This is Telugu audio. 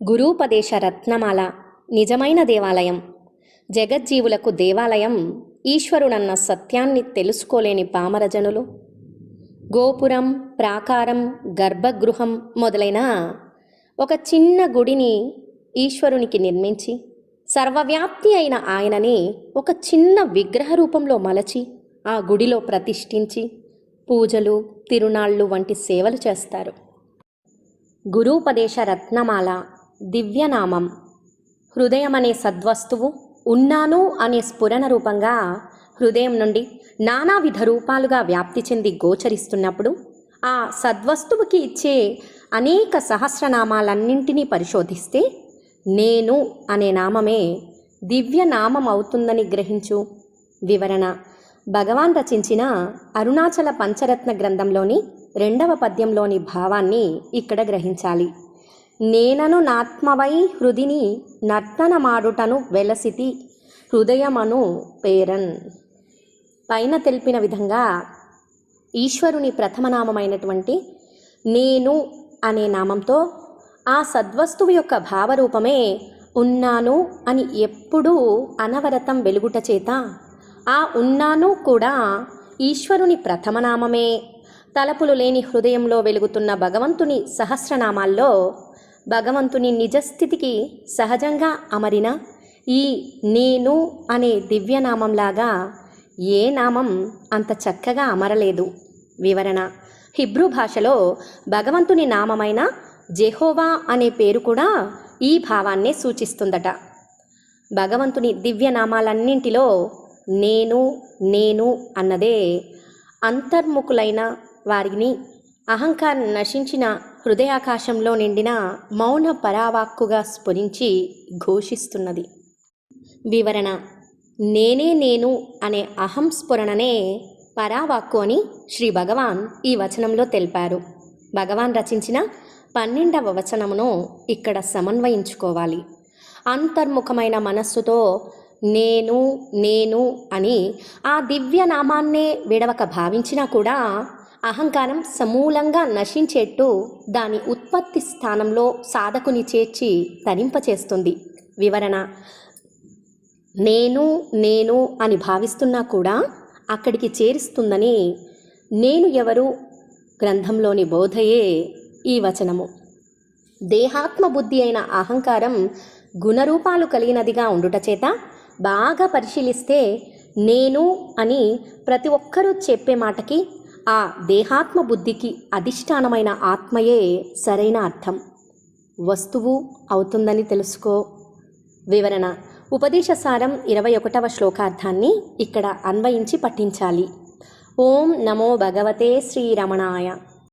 గురూపదేశ రత్నమాల నిజమైన దేవాలయం. జగజ్జీవులకు దేవాలయం ఈశ్వరుడన్న సత్యాన్ని తెలుసుకోలేని పామరజనులు. గోపురం ప్రాకారం గర్భగృహం మొదలైన ఒక చిన్న గుడిని ఈశ్వరునికి నిర్మించి సర్వవ్యాప్తి అయిన ఆయనని ఒక చిన్న విగ్రహ రూపంలో మలచి ఆ గుడిలో ప్రతిష్ఠించి పూజలు తిరునాళ్ళు వంటి సేవలు చేస్తారు. గురూపదేశ రత్నమాల దివ్యనామం. హృదయం అనే సద్వస్తువు ఉన్నాను అనే స్ఫురణ రూపంగా హృదయం నుండి నానావిధ రూపాలుగా వ్యాప్తి చెంది గోచరిస్తున్నప్పుడు ఆ సద్వస్తువుకి ఇచ్చే అనేక సహస్రనామాలన్నింటినీ పరిశోధిస్తే నేను అనే నామమే దివ్యనామం అవుతుందని గ్రహించు. వివరణ. భగవాన్ రచించిన అరుణాచల పంచరత్న గ్రంథంలోని రెండవ పద్యంలోని భావాన్ని ఇక్కడ గ్రహించాలి. నేనను నాత్మవై హృదిని నర్తనమాడుటను వెలసితి హృదయమను పేరన్. పైన తెలిపిన విధంగా ఈశ్వరుని ప్రథమనామమైనటువంటి నేను అనే నామంతో ఆ సద్వస్తువు యొక్క భావరూపమే ఉన్నాను అని ఎప్పుడూ అనవరతం వెలుగుట చేత ఆ ఉన్నాను కూడా ఈశ్వరుని ప్రథమనామమే. తలపులు లేని హృదయంలో వెలుగుతున్న భగవంతుని సహస్రనామాల్లో భగవంతుని నిజస్థితికి సహజంగా అమరిన ఈ నేను అనే దివ్యనామంలాగా ఏ నామం అంత చక్కగా అమరలేదు. వివరణ. హిబ్రూ భాషలో భగవంతుని నామమైన జెహోవా అనే పేరు కూడా ఈ భావాన్నే సూచిస్తుందట. భగవంతుని దివ్యనామాలన్నింటిలో నేను నేను అన్నదే అంతర్ముఖులైన వారిని అహంకారం నశించిన హృదయాకాశంలో నిండిన మౌన పరావాక్కుగా స్ఫురించి ఘోషిస్తున్నది. వివరణ నేనే నేను అనే అహం స్ఫురణనే పరావాక్కు అని శ్రీ భగవాన్ ఈ వచనంలో తెలిపారు. భగవాన్ రచించిన పన్నెండవ వచనమును ఇక్కడ సమన్వయించుకోవాలి. అంతర్ముఖమైన మనస్సుతో నేను నేను అని ఆ దివ్య నామాన్నే విడవక భావించినా కూడా అహంకారం సమూలంగా నశించేట్టు దాని ఉత్పత్తి స్థానంలో సాధకుని చేర్చి తరింపచేస్తుంది. వివరణ నేను నేను అని భావిస్తున్నా కూడా అక్కడికి చేరుస్తుందని నేను ఎవరు గ్రంథంలోని బోధయే ఈ వచనము. దేహాత్మ బుద్ధి అయిన అహంకారం గుణరూపాలు కలిగినదిగా ఉండుట చేత బాగా పరిశీలిస్తే నేను అని ప్రతి ఒక్కరూ చెప్పే మాటకి ఆ దేహాత్మ బుద్ధికి అధిష్టానమైన ఆత్మయే సరైన అర్థం. వస్తువు అవుతుందని తెలుసుకో. వివరణ. ఉపదేశసారం ఇరవై ఒకటవ శ్లోకార్థాన్ని ఇక్కడ అన్వయించి పఠించాలి. ఓం నమో భగవతే శ్రీరమణాయ.